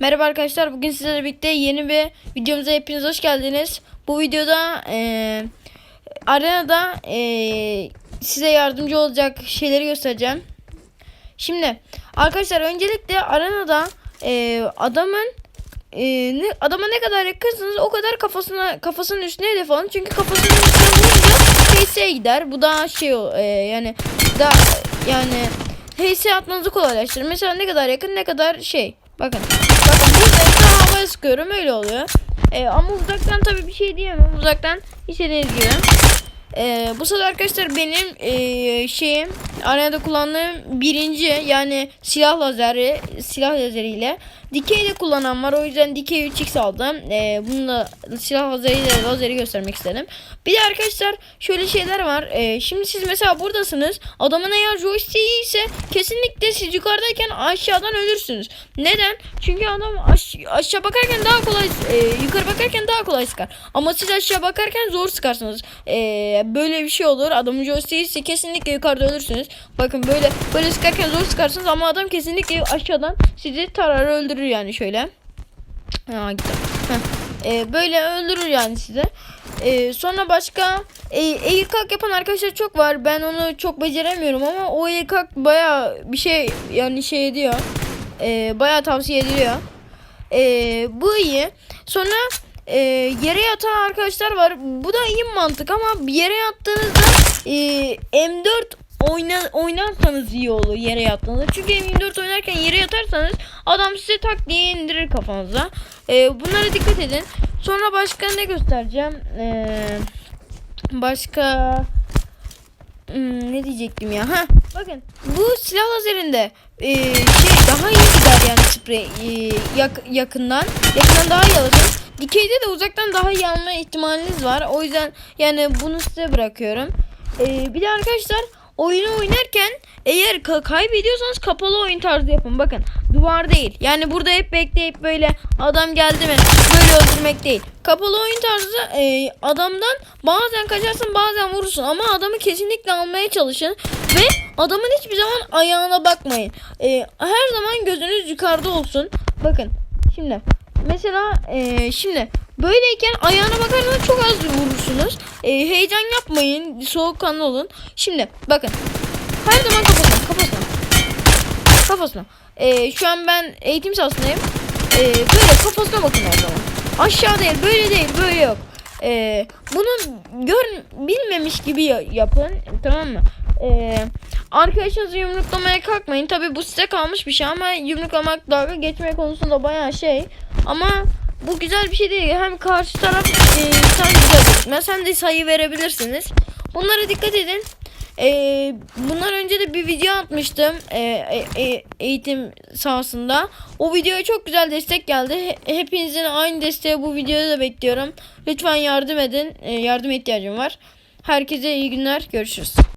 Merhaba arkadaşlar bugün sizlerle birlikte yeni bir videomuza hepiniz hoş geldiniz. Bu videoda eee arenada eee, size yardımcı olacak şeyleri göstereceğim. Şimdi arkadaşlar öncelikle arenada eee, adamın eee, ne, adama ne kadar yakınsınız o kadar kafasına kafasının üstüne hedef alın. Çünkü kafasının üstüne vurunca HS'ye gider. Bu daha şey eee, yani daha yani HS atmanızı kolaylaştırır. Mesela ne kadar yakın ne kadar şey. Bakın. Bakın burada havaya sıkıyorum öyle oluyor. Ee, ama uzaktan tabii bir şey diyemem. Uzaktan istediğiniz gibi. Ee, bu sırada arkadaşlar benim ee, şeyim arenada kullandığım birinci yani silah lazeri silah lazeriyle dikey de kullanan var o yüzden dikey 3x aldım. Ee, bununla silah lazeriyle lazeri göstermek istedim. Bir de arkadaşlar şöyle şeyler var. Ee, şimdi siz mesela buradasınız. Adamın eğer joystick'i ise kesinlikle siz yukarıdayken aşağıdan ölürsünüz. Neden? Çünkü adam aş- aşağı bakarken daha kolay e, yukarı bakarken daha kolay sıkar. Ama siz aşağı bakarken zor sıkarsınız. Böyle bir şey olur. Adamın joystick'i kesinlikle yukarıda ölürsünüz. Bakın böyle böyle sıkarken zor sıkarsınız ama adam kesinlikle aşağıdan sizi tarar öldürür yani şöyle. Ha gitti. Ee, böyle öldürür yani sizi. Ee, sonra başka e, eğil kalk yapan arkadaşlar çok var. Ben onu çok beceremiyorum ama o eğil kalk baya bir şey yani şey ediyor. Ee, baya tavsiye ediliyor. Ee, bu iyi. Sonra e, yere yatan arkadaşlar var. Bu da iyi mantık ama yere yattığınızda e, M4 oyna, oynarsanız iyi olur yere yattığınızda. Çünkü M24 oynarken yere yatarsanız adam size tak diye indirir kafanıza. Ee, bunlara dikkat edin. Sonra başka ne göstereceğim? Ee, başka Hmm, ne diyecektim ya? Ha, bakın bu silah lazerinde e, şey daha iyi gider yani sprey e, yak- yakından yakından daha iyi alırsınız. Dikeyde de uzaktan daha iyi alma ihtimaliniz var. O yüzden yani bunu size bırakıyorum. E, bir de arkadaşlar oyunu oynarken eğer ka- kaybediyorsanız kapalı oyun tarzı yapın. Bakın duvar değil. Yani burada hep bekleyip böyle adam geldi mi böyle öldürmek değil. Kapalı oyun tarzı e, adamdan bazen kaçarsın bazen vurursun ama adamı kesinlikle almaya çalışın ve adamın hiçbir zaman ayağına bakmayın. E, her zaman gözünüz yukarıda olsun. Bakın şimdi mesela e, şimdi böyleyken ayağına bakarsanız çok az vurursunuz. E, heyecan yapmayın soğukkanlı olun. Şimdi bakın her zaman kafasına kafasına kafasına. E, şu an ben eğitim sahasındayım. E, böyle kafasına bakın her zaman. Aşağı değil böyle değil böyle yok. Ee, bunu gör bilmemiş gibi ya- yapın tamam mı? Ee, arkadaşınızı yumruklamaya kalkmayın. Tabi bu size kalmış bir şey ama yumruklamak dalga geçme konusunda bayağı şey. Ama bu güzel bir şey değil. Hem karşı taraf e, sayı vermez hem de sayı verebilirsiniz. Bunlara dikkat edin. Ee, bundan önce de bir video atmıştım ee, e- e- eğitim sahasında. O videoya çok güzel destek geldi. He- Hepinizin aynı desteği bu videoda da bekliyorum. Lütfen yardım edin. Ee, yardım ihtiyacım var. Herkese iyi günler. Görüşürüz.